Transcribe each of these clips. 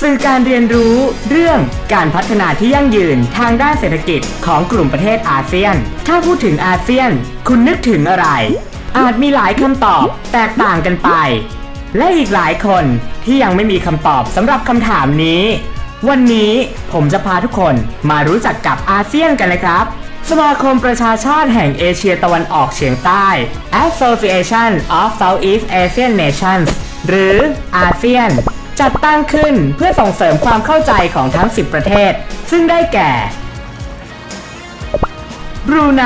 สื่อการเรียนรู้เรื่องการพัฒนาที่ยั่งยืนทางด้านเศรษฐกิจของกลุ่มประเทศอาเซียน ถ้าพูดถึงอาเซียน คุณนึกถึงอะไร อาจมีหลายคำตอบแตกต่างกันไป และอีกหลายคนที่ยังไม่มีคำตอบสำหรับคำถามนี้ วันนี้ผมจะพาทุกคนมารู้จักกับอาเซียนกันเลยครับ สมาคมประชาชาติแห่งเอเชียตะวันออกเฉียงใต้ Association of Southeast Asian Nations หรืออาเซียน จัดตั้งขึ้นเพื่อส่งเสริมความเข้าใจของทั้ง 10 ประเทศ ซึ่งได้แก่ บรูไน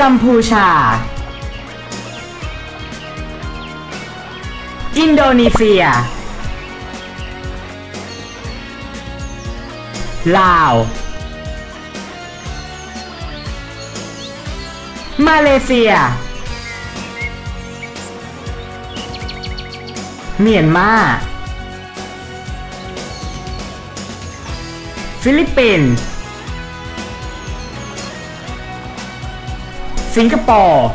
กัมพูชา อินโดนีเซีย ลาว มาเลเซีย เมียนมา ฟิลิปปินส์ สิงคโปร์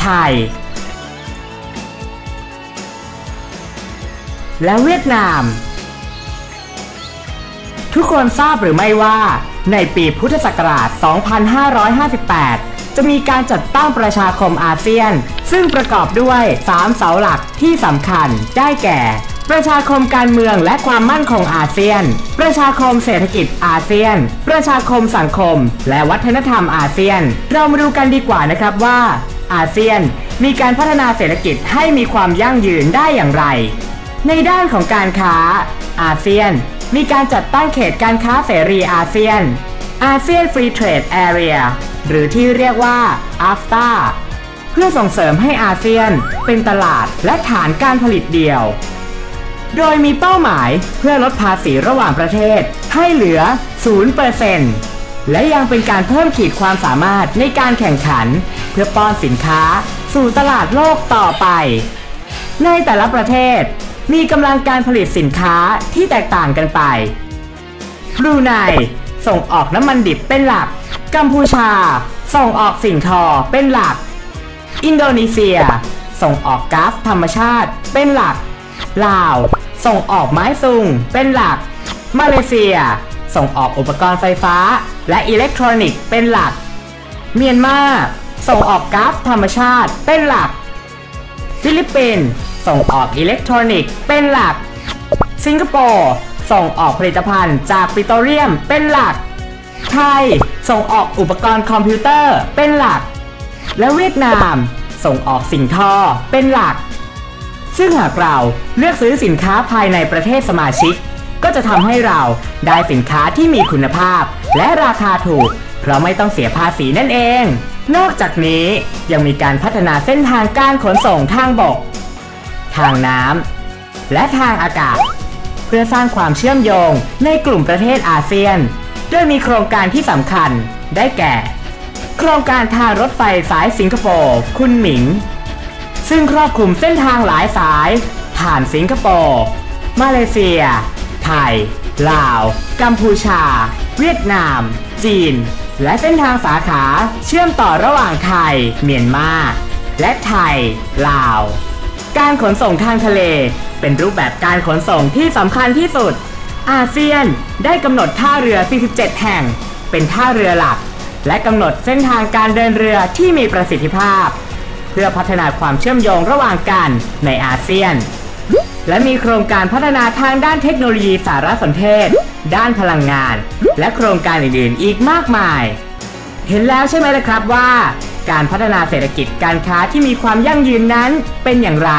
ไทย และเวียดนาม ทุกคนทราบหรือไม่ว่าในปีพุทธศักราช 2558 จะมีการจัดตั้งประชาคมอาเซียน ซึ่งประกอบด้วย 3 เสาหลักที่สำคัญได้แก่ ประชาคมการเมืองและความมั่นคงอาเซียน ประชาคมเศรษฐกิจอาเซียน ประชาคมสังคม และวัฒนธรรมอาเซียน เรามาดูกันดีกว่านะครับว่าอาเซียนมีการพัฒนาเศรษฐกิจให้มีความยั่งยืนได้อย่างไร ในด้านของการค้าอาเซียน มีการจัดตั้งเขตการค้าเสรีอาเซียน อาเซียนฟรีเทรดแอเรียหรือที่เรียกว่า AFTA เพื่อส่งเสริมให้อาเซียนเป็นตลาดและฐานการผลิตเดียว โดยมีเป้าหมายเพื่อลดภาษีระหว่างประเทศให้เหลือ 0%และยังเป็นการเพิ่มขีดความสามารถในการแข่งขัน เพื่อป้อนสินค้าสู่ตลาดโลกต่อไป ในแต่ละประเทศมีกำลังการผลิตสินค้าที่แตกต่างกันไปบรูไน ส่งออกน้ำมันดิบเป็นหลัก กัมพูชา ส่งออกสิ่งทอเป็นหลัก อินโดนีเซีย ส่งออกก๊าซธรรมชาติเป็นหลัก ลาว ส่งออกไม้ซุงเป็นหลัก มาเลเซีย ส่งออกอุปกรณ์ไฟฟ้า และอิเล็กทรอนิกส์เป็นหลัก เมียนมา ส่งออกก๊าซธรรมชาติเป็นหลัก ฟิลิปปินส์ส่งออกอิเล็กทรอนิกส์เป็นหลัก สิงคโปร์ ส่งออกผลิตภัณฑ์จากปิโตรเลียมเป็นหลัก ไทย ส่งออกอุปกรณ์คอมพิวเตอร์เป็นหลัก และเวียดนาม ส่งออกสิ่งทอเป็นหลัก ซึ่งหากเราเลือกซื้อสินค้าภายในประเทศสมาชิก ก็จะทำให้เราได้สินค้าที่มีคุณภาพ และราคาถูก เพราะไม่ต้องเสียภาษีนั่นเอง นอกจากนี้ยังมีการพัฒนาเส้นทางการขนส่งทางบก ทางน้ำและทางอากาศ เพื่อสร้างความเชื่อมโยงในกลุ่มประเทศอาเซียน โดยมีโครงการที่สำคัญได้แก่ โครงการทางรถไฟสายสิงคโปร์คุณหมิง ซึ่งครอบคลุมเส้นทางหลายสาย ผ่านสิงคโปร์มาเลเซีย ไทย ลาว กัมพูชา เวียดนาม จีน และเส้นทางสาขาเชื่อมต่อระหว่างไทย เมียนมา และไทย ลาว การขนส่งทางทะเล เป็นรูปแบบการขนส่งที่สำคัญที่สุด อาเซียนได้กำหนดท่าเรือ 47 แห่ง เป็นท่าเรือหลัก และกำหนดเส้นทางการเดินเรือที่มีประสิทธิภาพ เพื่อพัฒนาความเชื่อมโยงระหว่างกันในอาเซียน และมีโครงการพัฒนาทางด้านเทคโนโลยีสารสนเทศ ด้านพลังงาน และโครงการอื่นๆ อีกมากมาย เห็นแล้วใช่ไหมล่ะครับว่า การพัฒนาเศรษฐกิจการค้าที่มีความยั่งยืนนั้นเป็นอย่างไร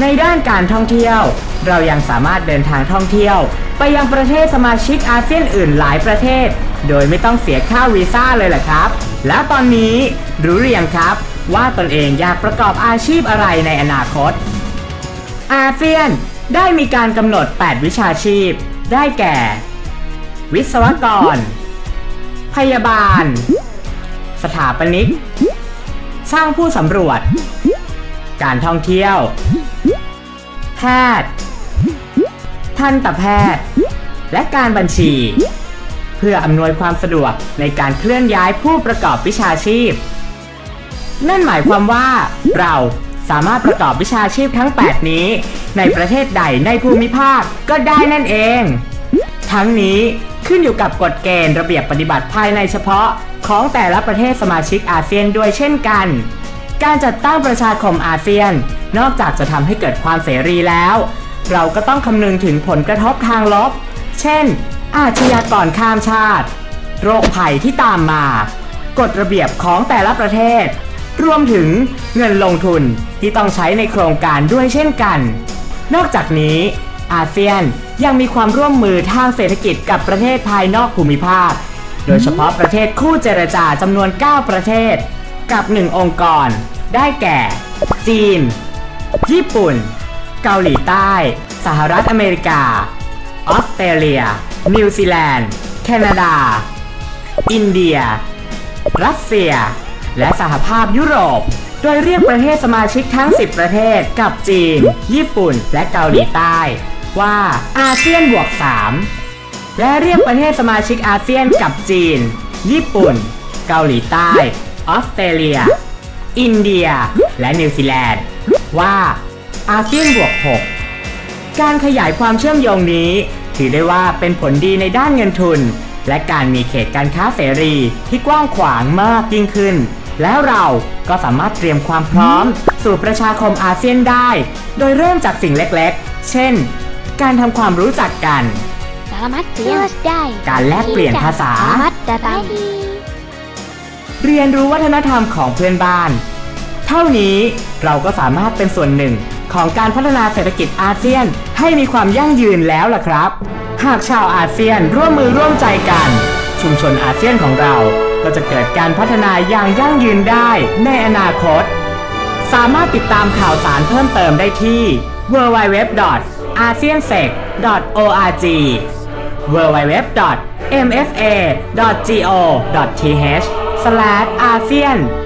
ในด้านการท่องเที่ยว เรายังสามารถเดินทางท่องเที่ยว ไปยังประเทศสมาชิกอาเซียนอื่นหลายประเทศ โดยไม่ต้องเสียค่าวีซ่าเลยแหละครับ แล้วตอนนี้รู้หรือยังครับ ว่าตนเองอยากประกอบอาชีพอะไรในอนาคต อาเซียนได้มีการกำหนด 8 วิชาชีพ ได้แก่ วิศวกร พยาบาล สถาปนิก ช่างผู้สำรวจ การท่องเที่ยว แพทย์ ทันตแพทย์ และการบัญชี เพื่ออำนวยความสะดวกในการเคลื่อนย้ายผู้ประกอบวิชาชีพ นั่นหมายความว่าเราสามารถประกอบวิชาชีพทั้ง 8 นี้ ในประเทศใดในภูมิภาคก็ได้นั่นเอง ทั้งนี้ขึ้นอยู่กับกฎเกณฑ์ระเบียบปฏิบัติภายในเฉพาะของแต่ละประเทศสมาชิกอาเซียนด้วยเช่นกัน การจัดตั้งประชาคมอาเซียน นอกจากจะทำให้เกิดความเสรีแล้ว เราก็ต้องคำนึงถึงผลกระทบทางลบ เช่น อาชญากรข้ามชาติ โรคภัยที่ตามมากฎระเบียบของแต่ละประเทศ รวมถึงเงินลงทุนที่ต้องใช้ในโครงการด้วยเช่นกัน นอกจากนี้อาเซียน ยังมีความร่วมมือทางเศรษฐกิจกับประเทศภายนอกภูมิภาค โดยเฉพาะประเทศคู่เจรจาจำนวน 9 ประเทศ กับ 1 องค์กร ได้แก่ จีน ญี่ปุ่น เกาหลีใต้ สหรัฐอเมริกา ออสเตรเลีย นิวซีแลนด์ แคนาดา อินเดีย รัสเซีย และสหภาพยุโรปโดยเรียกประเทศสมาชิกทั้ง 10 ประเทศกับจีน ญี่ปุ่น และเกาหลีใต้ ว่าอาเซียนบวก 3 และเรียกประเทศสมาชิกอาเซียนกับจีน ญี่ปุ่น เกาหลีใต้ ออสเตรเลีย อินเดีย และนิวซีแลนด์ ว่าอาเซียนบวก 6 การขยายความเชื่อมโยงนี้ ถือได้ว่าเป็นผลดีในด้านเงินทุน และการมีเขตการค้าเสรีที่กว้างขวางมากยิ่งขึ้น แล้วเราก็สามารถเตรียมความพร้อม สู่ประชาคมอาเซียนได้ โดยเริ่มจากสิ่งเล็กๆ เช่น การทำความรู้จักกัน Selamat siang. การแลกเปลี่ยนภาษา Selamat datang. เรียนรู้วัฒนธรรมของเพื่อนบ้าน เท่านี้เราก็สามารถเป็นส่วนหนึ่งของการพัฒนาเศรษฐกิจอาเซียนให้มีความยั่งยืนแล้วล่ะครับ หากชาวอาเซียนร่วมมือร่วมใจกัน ชุมชนอาเซียนของเราก็จะเกิดการพัฒนาอย่างยั่งยืนได้ในอนาคต สามารถติดตามข่าวสารเพิ่มเติมได้ที่ aseansec.org www.mfa.go.th/asean